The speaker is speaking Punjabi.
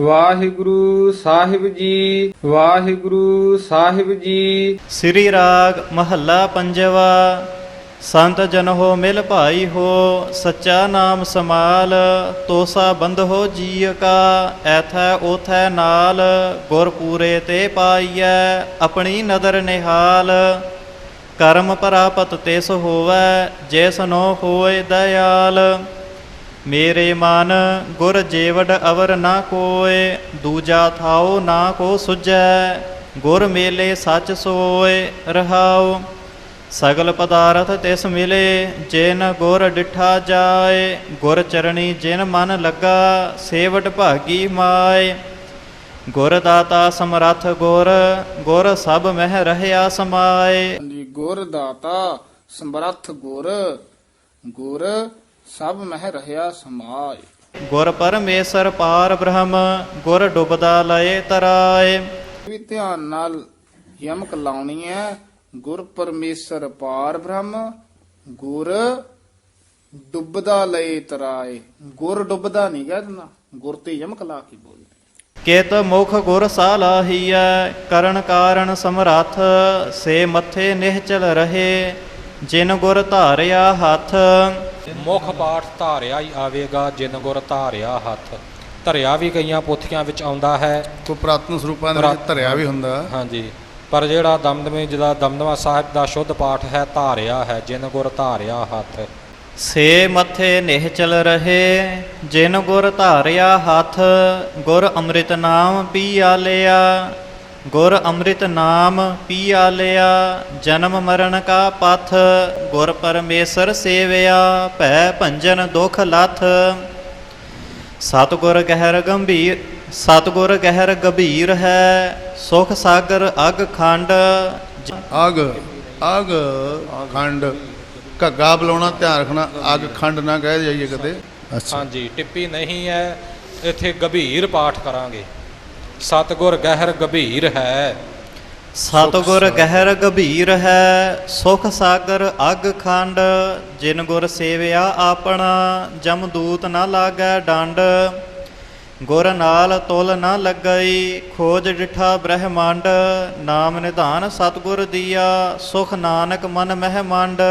ਵਾਹਿਗੁਰੂ ਸਾਹਿਬ ਜੀ, ਵਾਹਿਗੁਰੂ ਸਾਹਿਬ ਜੀ। ਸ੍ਰੀ ਰਾਗ ਮਹੱਲਾ ਪੰਜਵਾ, ਸੰਤ ਜਨ ਹੋ ਮਿਲ ਭਾਈ ਹੋ, ਸੱਚਾ ਨਾਮ ਸਮਾਲ ਤੋਸਾ ਬੰਧ ਹੋ ਜੀਅ ਕਾ, ਐਥੈ ਉਥੈ ਨਾਲ ਗੁਰ ਪੂਰੇ ਤੇ ਪਾਈਐ, ਆਪਣੀ ਨਦਰ ਨਿਹਾਲ। ਕਰਮ ਪ੍ਰਾਪਤ ਤਿਸ ਹੋਵੈ ਜਿਸ ਨੋ ਹੋਏ ਦਇਆਲ। ਮੇਰੇ ਮਨ ਗੁਰ ਜੀਵੜ ਅਵਰ ਨਾ ਕੋਏ, ਦੂਜਾ ਥਾਉ ਨਾ ਕੋ ਸੁਝੈ, ਗੁਰ ਮੇਲੇ ਸੱਚ ਸੋਏ ਰਹਾਉ। ਸਗਲ ਪਦਾਰਥ ਤਿਸ ਮਿਲੇ, ਜਿਨ ਗੁਰ ਡਿਠਾ ਜਾਏ। ਗੁਰ ਚਰਣੀ ਜਿਨ ਮਨ ਲੱਗਾ, ਸੇਵਟ ਭਾਗੀ ਮਾਏ। ਗੁਰ ਦਾਤਾ ਸਮਰੱਥ ਗੁਰ ਗੁਰ ਸਭ ਮਹਿ ਰਹਿਆ ਸਮਾਏ। ਹਾਂਜੀ, ਗੁਰ ਦਾਤਾ ਸਮਰੱਥ ਗੁਰ ਗੁਰ ਸਭ ਮਹਿ ਰਹਿਆ ਸਮਾਏ। ਗੁਰ ਪਰਮੇਸ਼ਰ ਪਾਰ ਬ੍ਰਹਮ ਗੁਰ ਡੁੱਬਦਾ ਲਏ ਤਰਾਏ। ਵੀ ਧਿਆਨ ਨਾਲ ਯਮਕ ਲਾਉਣੀ ਹੈ ਗੁਰ ਪਰਮੇਸ਼ਰ ਪਾਰ ਬ੍ਰਹਮ ਗੁਰ ਡੁੱਬਦਾ ਲਏ ਤਰਾਏ। ਗੁਰ ਡੁੱਬਦਾ ਨਹੀਂ ਕਹਿ ਦਿੰਦਾ ਗੁਰ ਤੇ ਯਮਕ ਲਾ ਕੇ ਬੋਲ। ਕਿਤ ਮੁਖ ਗੁਰ ਸਾਲਾਹੀਐ ਕਰਨ ਕਾਰਨ ਸਮਰੱਥ ਸੇ ਮੱਥੇ ਨਿਹਚਲ ਰਹੇ। ਜਿਨ ਗੁਰ ਧਾਰਿਆ ਹੱਥ ਮੁੱਖ ਪਾਠ ਧਾਰਿਆ ਹੀ ਆਵੇਗਾ ਜਿਨ ਗੁਰ ਧਾਰਿਆ ਹੱਥ। ਧਰਿਆ ਵੀ ਕਈਆਂ ਪੋਥੀਆਂ ਵਿੱਚ ਆਉਂਦਾ ਹੈ। ਕੋ ਪ੍ਰਾਤਨ ਸਰੂਪਾਂ ਦੇ ਵਿੱਚ ਧਰਿਆ ਵੀ ਹੁੰਦਾ। ਹਾਂਜੀ। ਪਰ ਜਿਹੜਾ ਦਮਦਮੇ ਜਿਹਦਾ ਦਮਦਮਾ ਸਾਹਿਬ ਦਾ ਸ਼ੁੱਧ ਪਾਠ ਹੈ ਧਾਰਿਆ ਹੈ ਜਿਨ ਗੁਰ ਧਾਰਿਆ ਹੱਥ। ਸੇ ਮੱਥੇ ਨਿਹਚਲ ਰਹੇ ਜਿਨ ਗੁਰ ਧਾਰਿਆ ਹੱਥ ਗੁਰ ਅੰਮ੍ਰਿਤ ਨਾਮ ਪੀਆ ਲਿਆ। ਗੁਰ ਅੰਮ੍ਰਿਤ ਨਾਮ ਪੀਆ ਲਿਆ ਜਨਮ ਮਰਨ ਕਾ ਪਥ ਗੁਰ ਪਰਮੇਸ਼ਰ ਸੇਵਿਆ ਭੈ ਭੰਜਨ ਦੁਖ ਲਥ। ਸਤਿਗੁਰ ਗਹਿਰ ਗੰਭੀਰ ਸਤਿਗੁਰ ਗਹਿਰ ਗੰਭੀਰ ਹੈ ਸੁਖ ਸਾਗਰ ਅਗ ਖੰਡ। ਅਗ ਅਗ ਖੰਡ। ਘੱਗਾ ਬੁਲਾਉਣਾ ਧਿਆਨ ਰੱਖਣਾ ਅਗ ਖੰਡ ਨਾ ਕਹਿ ਜਾਈਏ ਕਦੇ। ਹਾਂਜੀ ਟਿੱਪੀ ਨਹੀਂ ਹੈ ਇੱਥੇ ਗੰਭੀਰ ਪਾਠ ਕਰਾਂਗੇ। ਸਤਗੁਰ ਗਹਿਰ ਗੰਭੀਰ ਹੈ। ਸਤਿਗੁਰ ਗਹਿਰ ਗੰਭੀਰ ਹੈ, ਸੁਖ ਸਾਗਰ ਅਗ ਖੰਡ, ਜਿਨ ਗੁਰ ਸੇਵਿਆ ਆਪਣਾ ਜਮਦੂਤ ਨਾ ਲਾਗੈ ਡੰਡ। ਗੁਰ ਨਾਲ ਤੁਲ ਨਾ ਲੱਗਈ, ਖੋਜ ਡਿਠਾ ਬ੍ਰਹਮੰਡ। ਨਾਮ ਨਿਧਾਨ ਸਤਿਗੁਰ ਦੀਆ, ਸੁਖ ਨਾਨਕ ਮਨ ਮਹਿਮੰਡ